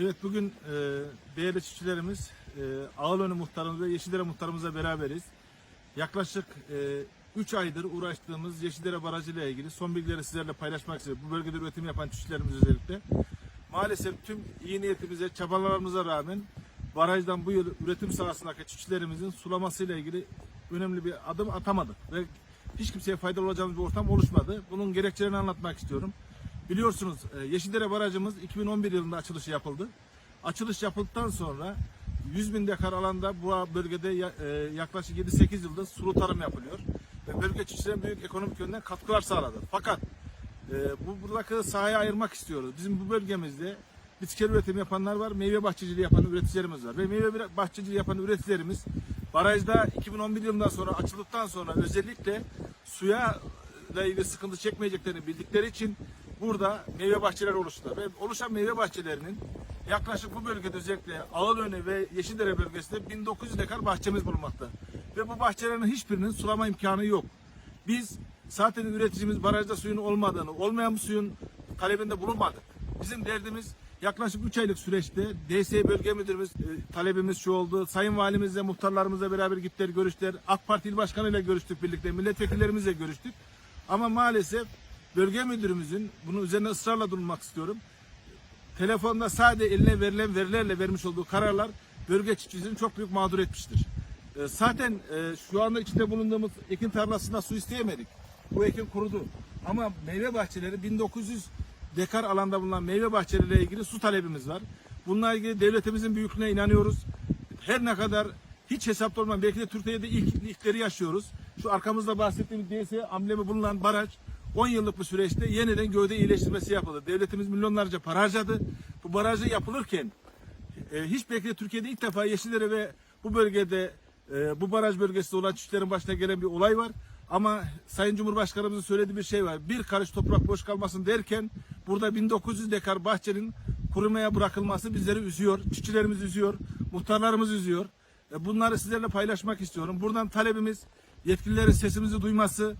Evet bugün e, değerli çiftçilerimiz e, Ağılönü muhtarımız ve Yeşildere muhtarımızla beraberiz. Yaklaşık 3 aydır uğraştığımız Yeşildere Barajı ile ilgili son bilgileri sizlerle paylaşmak istiyorum. Bu bölgede üretim yapan çiftçilerimiz özellikle. Maalesef tüm iyi niyetimize, çabalarımıza rağmen barajdan bu yıl üretim sahasındaki çiftçilerimizin sulaması ile ilgili önemli bir adım atamadık ve hiç kimseye faydalı olacağımız bir ortam oluşmadı. Bunun gerekçelerini anlatmak istiyorum. Biliyorsunuz e, Yeşildere Barajımız 2011 yılında açılışı yapıldı. Açılış yapıldıktan sonra 100 bin dekar alanda bu bölgede e, yaklaşık 7-8 yıldır sulu tarım yapılıyor. Ve bölge çiftçilerine büyük ekonomik yönden katkılar sağladı. Fakat e, bu buradaki sahaya ayırmak istiyoruz. Bizim bu bölgemizde bitki üretimi yapanlar var, meyve bahçeciliği yapan üreticilerimiz var. Ve meyve bahçeciliği yapan üreticilerimiz barajda 2011 yılından sonra açıldıktan sonra özellikle suya ile ilgili sıkıntı çekmeyeceklerini bildikleri için burada meyve bahçeleri oluştular. Ve oluşan meyve bahçelerinin yaklaşık bu bölgede özellikle Ağılönü ve Yeşildere bölgesinde 1900 dekar bahçemiz bulunmakta. Ve bu bahçelerin hiçbirinin sulama imkanı yok. Biz zaten üreticimiz barajda suyun olmadığını, olmayan bu suyun talebinde bulunmadık. Bizim derdimiz yaklaşık 3 aylık süreçte DS Bölge Müdürümüz e, talebimiz şu oldu. Sayın Valimizle, muhtarlarımızla beraber gittiler, görüştüler. AK Parti İl Başkanı ile görüştük birlikte, milletvekillerimizle görüştük. Ama maalesef bölge müdürümüzün bunun üzerine ısrarla durmak istiyorum. Telefonda sadece eline verilen verilerle vermiş olduğu kararlar bölge çiftçisini çok büyük mağdur etmiştir. E, zaten e, şu anda içinde bulunduğumuz ekin tarlasında su isteyemedik. Bu ekin kurudu. Ama meyve bahçeleri 1900 dekar alanda bulunan meyve bahçeleriyle ilgili su talebimiz var. Bununla ilgili devletimizin büyüklüğüne inanıyoruz. Her ne kadar hiç hesapta olmayan belki de Türkiye'de ilk, ilkleri yaşıyoruz. Şu arkamızda bahsettiğimiz DS amblemi bulunan baraj 10 yıllık bir süreçte yeniden gövde iyileştirmesi yapıldı. Devletimiz milyonlarca para harcadı. Bu barajı yapılırken e, hiç belki de Türkiye'de ilk defa Yeşillere ve bu bölgede e, bu baraj bölgesinde olan çiftçilerin başına gelen bir olay var. Ama Sayın Cumhurbaşkanımızın söylediği bir şey var. Bir karış toprak boş kalmasın derken burada 1900 dekar bahçenin kurumaya bırakılması bizleri üzüyor. Çiftçilerimizi üzüyor. Muhtarlarımızı üzüyor. E, bunları sizlerle paylaşmak istiyorum. Buradan talebimiz yetkililerin sesimizi duyması,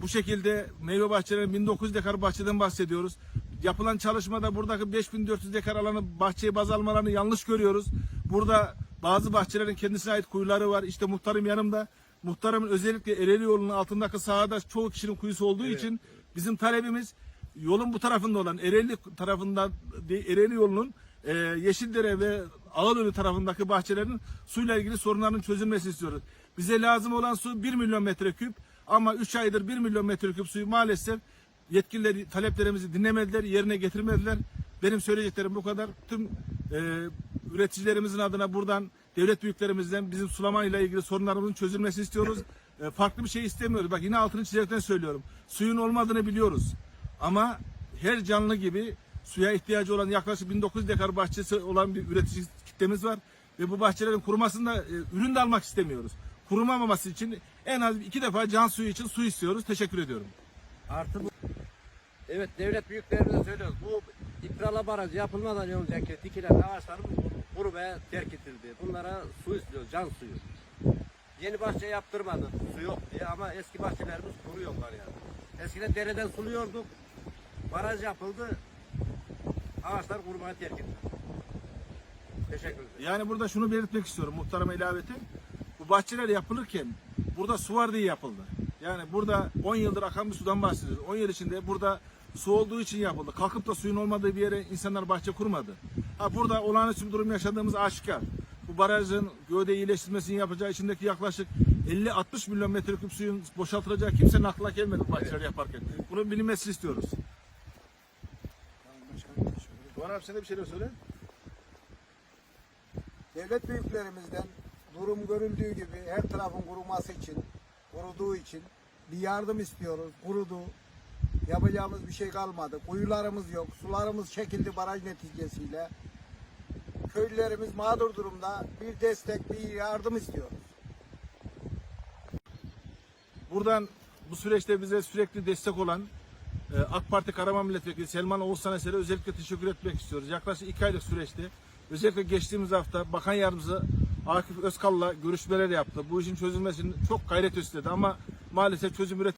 bu şekilde meyve bahçelerinin 1900 dekar bahçeden bahsediyoruz. Yapılan çalışmada buradaki 5400 dekar alanı bahçeyi baz almalarını yanlış görüyoruz. Burada bazı bahçelerin kendisine ait kuyuları var. İşte muhtarım yanımda. Muhtarımın özellikle Ereğli yolunun altındaki sahada çoğu kişinin kuyusu olduğu için bizim talebimiz yolun bu tarafında olan Ereğli tarafından Ereğli yolunun e, Yeşildere ve Ağılönü tarafındaki bahçelerin suyla ilgili sorunların çözülmesi istiyoruz. Bize lazım olan su 1 milyon metreküp ama 3 aydır 1 milyon metreküp suyu maalesef yetkililer taleplerimizi dinlemediler, yerine getirmediler. Benim söyleyeceklerim bu kadar. Tüm e, üreticilerimizin adına buradan devlet büyüklerimizden bizim sulama ile ilgili sorunlarımızın çözülmesini istiyoruz. E, farklı bir şey istemiyoruz. Bak yine altını çizerekten söylüyorum. Suyun olmadığını biliyoruz. Ama her canlı gibi suya ihtiyacı olan yaklaşık 1900 dekar bahçesi olan bir üretici kitlemiz var. Ve bu bahçelerin kurumasında e, ürün de almak istemiyoruz. Kurumamaması için en az iki defa can suyu için su istiyoruz. Teşekkür ediyorum. Artı bu. Evet devlet büyüklerimize söylüyoruz. Bu İprala Barajı yapılmadan önceki dikilen ağaçlarımız kuru ve terk edildi. Bunlara su istiyoruz, can suyu. Yeni bahçe yaptırmadık, su yok diye ama eski bahçelerimiz kuruyorlar yani. Eskiden dereden suluyorduk, baraj yapıldı, ağaçlar kurumaya terk edildi. Teşekkür ederim. Yani burada şunu belirtmek istiyorum muhtarıma ilaveten. Bu bahçeler yapılırken burada su var diye yapıldı. Yani burada 10 yıldır akan bir sudan bahsediyoruz. 10 yıl içinde burada su olduğu için yapıldı. Kalkıp da suyun olmadığı bir yere insanlar bahçe kurmadı. Ha burada olağanüstü bir durum yaşadığımız aşikar. Bu barajın gövde iyileştirmesini yapacağı içindeki yaklaşık 50-60 milyon metreküp suyun boşaltılacağı kimsenin aklına gelmedi bu bahçeleri yaparken. Bunun bilinmesini istiyoruz. Doğan abi sen de bir şeyler söyle. devlet büyüklerimizden durum görüldüğü gibi her tarafın kuruması için, kuruduğu için bir yardım istiyoruz. Kurudu. Yapacağımız bir şey kalmadı. Kuyularımız yok. Sularımız çekildi baraj neticesiyle. Köylülerimiz mağdur durumda. Bir destek, bir yardım istiyoruz. Buradan bu süreçte bize sürekli destek olan e, AK Parti Karaman Milletvekili Selman Oğuzhan Eser'e özellikle teşekkür etmek istiyoruz. Yaklaşık iki aylık süreçte özellikle geçtiğimiz hafta Bakan Yardımcısı Akif Özkal'la görüşmeler yaptı. Bu işin çözülmesini çok gayret gösterdi ama maalesef çözüm üret